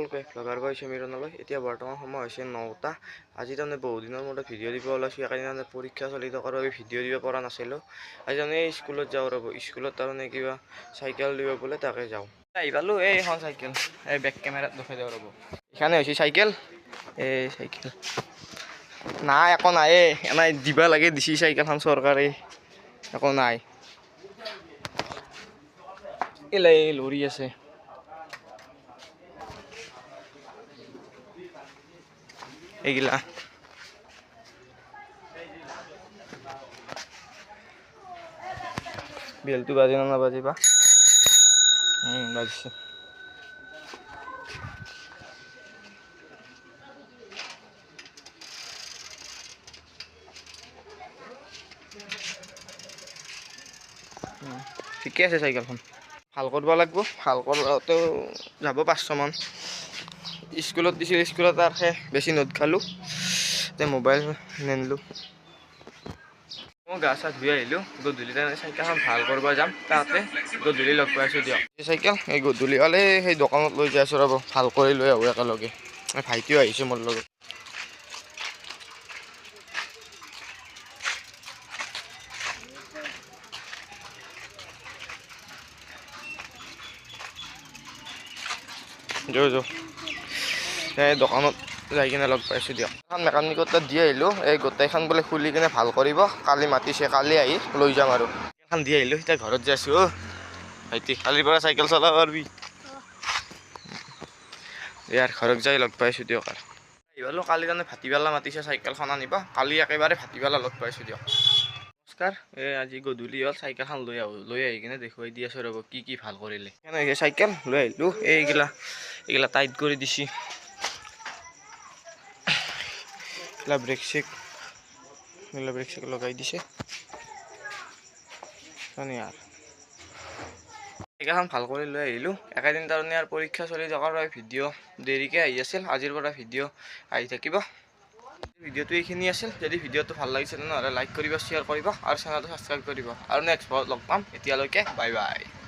সকলোকে ব্লগাৰ গৈ সমীৰণলৈ এতিয়া বৰ্তমান সময় হৈছে নটা। আজি তাৰমানে বহুদিনৰ মূৰত ভিডিঅ' দিব ওলাইছোঁ। তাৰমানে পৰীক্ষা চলি থকাৰ বাবে ভিডিঅ' দিব পৰা নাছিলোঁ। আজি তাৰমানে এই স্কুলত যাওঁ ৰ'ব। স্কুলত তাৰমানে কিবা চাইকেল দিব বোলে তাকে যাওঁ। আহি পালোঁ এই এখন চাইকেল। এই বেক কেমেৰাত দেখাই দিওঁ ৰ'ব। এখানে হৈছে চাইকেল। এই চাইকেল। নাই একো নাই। এই এনাই দিবা লাগে দিছি চাইকেলখন চৰকাৰে। একো নাই। এলাই লৰি আছে। এইগিলা বেলটো বাজে না নাবাজে বা? হুম বাজছে। ঠিকে আছে চাইকেলখন। ভালো কৰিব লাগিব। ভালো কৰোঁতেও যাব পাঁচশমান স্কুলত দিছিল স্কুলত আৰু সেই বেছি নোট খালোঁ এতিয়া মোবাইল নিনিলোঁ মই গা চা ধুই আহিলোঁ গধূলি চাইকেলখন ভাল কৰিব যাম তাতে গধূলি লগ পাইছোঁ দিয়ক চাইকেল এই গধূলি হ'লে সেই দোকানত লৈ যাই আছোঁ ৰ'ব ভাল কৰি লৈ আহোঁ একেলগে ভাইটিও আহিছে মোৰ লগত যো যো এই দোকানত যাই কিনে লগ পাইছোঁ দিয়ক। এখন মেকানিকৰ তাত দি আহিলোঁ, এই গোটেইখন বোলে খুলি কিনে ভালো কৰিব, কালি মাতিছে, কালি আহি লৈ যাম আৰু। এখন দি আহিলোঁ, এতিয়া ঘৰত যাই আছোঁ, অ' ভাইটি, কালিৰ পৰা চাইকেল চলাব পাৰিবি। ইয়াৰ ঘৰত যাই লগ পাইছোঁ দিয়ক আৰু। আহিবালোঁ কালি তাৰমানে ভাটিবেলা মাতিছে, চাইকেলখন আনিব। কালি একেবাৰে ভাটিবেলা লগ পাইছোঁ দিয়ক। নমস্কাৰ এই আজি গধূলি হ'ল, চাইকেলখন লৈ আহোঁ, লৈ আহি কিনে দেখুৱাই দি আছোঁ ৰ'ব, কি কি ভালো কৰিলে। চাইকেল, লৈ আহিলোঁ, এইগিলা এইগিলা টাইট কৰি দিছি। এইগিলা এইগিলা ব্ৰেক চেক লগাই দিছে চাইকেলখন ভাল কৰি লৈ আহিলোঁ একেদিন তাৰমানে আৰু পৰীক্ষা চলি বাবে ভিডিঅ' দেৰিকৈ আহি আছিল আজিৰ পৰা ভিডিঅ' আহি থাকিব ভিডিঅ'টো এইখিনি আছিল যদি ভিডিঅ'টো ভাল লাগিছে তেনেহ'লে লাইক কৰিব শ্বেয়াৰ কৰিব আৰু চেনেলটো ছাবস্ক্ৰাইব কৰিব আৰু নেক্সট লগ পাম এতিয়ালৈকে বাই বাই